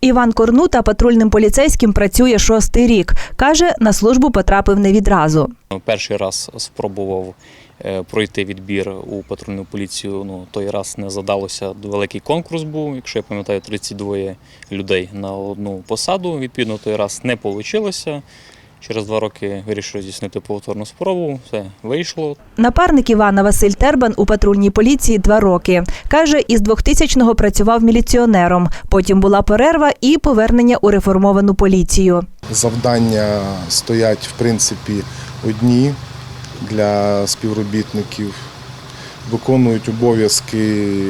Іван Корнута патрульним поліцейським працює шостий рік. Каже, на службу потрапив не відразу. Перший раз спробував е, пройти відбір у патрульну поліцію. Ну той раз не задалося. Великий конкурс був, якщо я пам'ятаю, 32 людей на одну посаду. Відповідно, той раз не вийшло. Через два роки вирішив здійснити повторну спробу. Все вийшло. Напарник Івана Василь Тербан у патрульній поліції два роки. Каже, із 2000-го працював міліціонером. Потім була перерва і повернення у реформовану поліцію. Завдання стоять в принципі одні для співробітників. Виконують обов'язки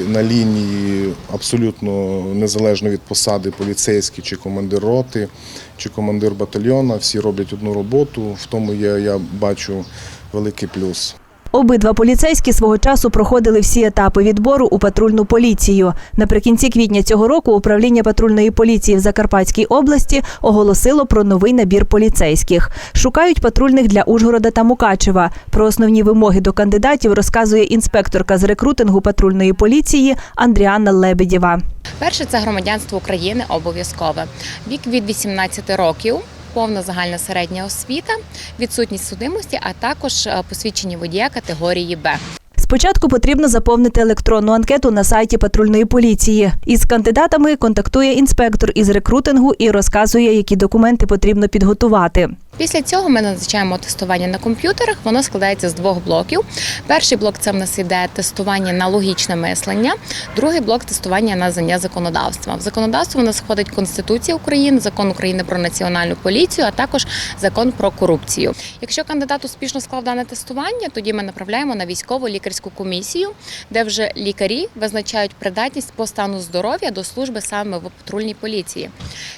на лінії абсолютно незалежно від посади поліцейські чи командир роти, чи командир батальйона. Всі роблять одну роботу. В тому я, я бачу великий плюс. Обидва поліцейські свого часу проходили всі етапи відбору у патрульну поліцію. Наприкінці квітня цього року управління патрульної поліції в Закарпатській області оголосило про новий набір поліцейських. Шукають патрульних для Ужгорода та Мукачева. Про основні вимоги до кандидатів розказує інспекторка з рекрутингу патрульної поліції Андріана Лебедєва. Перше це громадянство України обов'язкове. Вік від 18 років. Повна загальна середня освіта, відсутність судимості, а також е, посвідчення водія категорії Б. Спочатку потрібно заповнити електронну анкету на сайті патрульної поліції. Із кандидатами контактує інспектор із рекрутингу і розказує, які документи потрібно підготувати. Після цього ми назначаємо тестування на комп'ютерах. Воно складається з двох блоків. Перший блок це в нас іде тестування на логічне мислення. Другий блок тестування на знання законодавства. В законодавство у нас входить Конституція України, закон України про національну поліцію, а також закон про корупцію. Якщо кандидат успішно склав дане тестування, тоді ми направляємо на військову лікарську комісію, де вже лікарі визначають придатність по стану здоров'я до служби саме в патрульній поліції.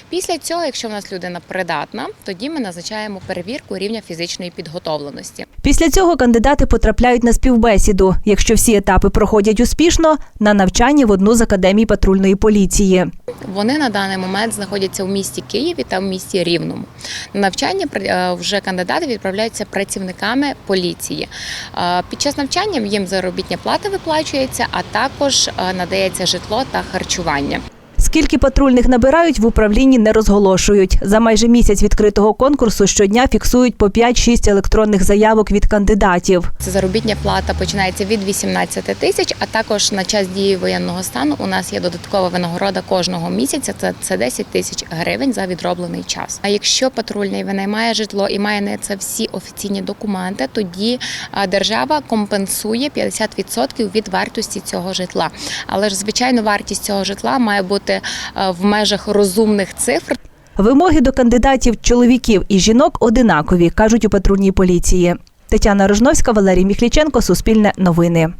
Після цього, якщо в нас людина придатна, тоді ми назначаємо перевірку рівня фізичної підготовленості. Після цього кандидати потрапляють на співбесіду. Якщо всі етапи проходять успішно, на навчання в одну з академій патрульної поліції. Вони на даний момент знаходяться в місті Києві та в місті Рівному. На навчання е, вже кандидати відправляються працівниками поліції. Е, Під час навчання їм заробітня плата виплачується, а також е, надається житло та харчування. Скільки патрульних набирають, в управлінні не розголошують. За майже місяць відкритого конкурсу щодня фіксують по 5-6 електронних заявок від кандидатів. Це заробітня плата починається від 18 тисяч, а також на час дії воєнного стану у нас є додаткова винагорода кожного місяця. Це, це 10 тисяч гривень за відроблений час. А якщо патрульний винаймає житло і має на це всі офіційні документи, тоді держава компенсує 50% від вартості цього житла. Але ж звичайно, вартість цього житла має бути а, в межах розумних цифр. Вимоги до кандидатів чоловіків і жінок одинакові, кажуть у патрульній поліції. Тетяна Рожновська, Валерій Міхліченко, Суспільне новини.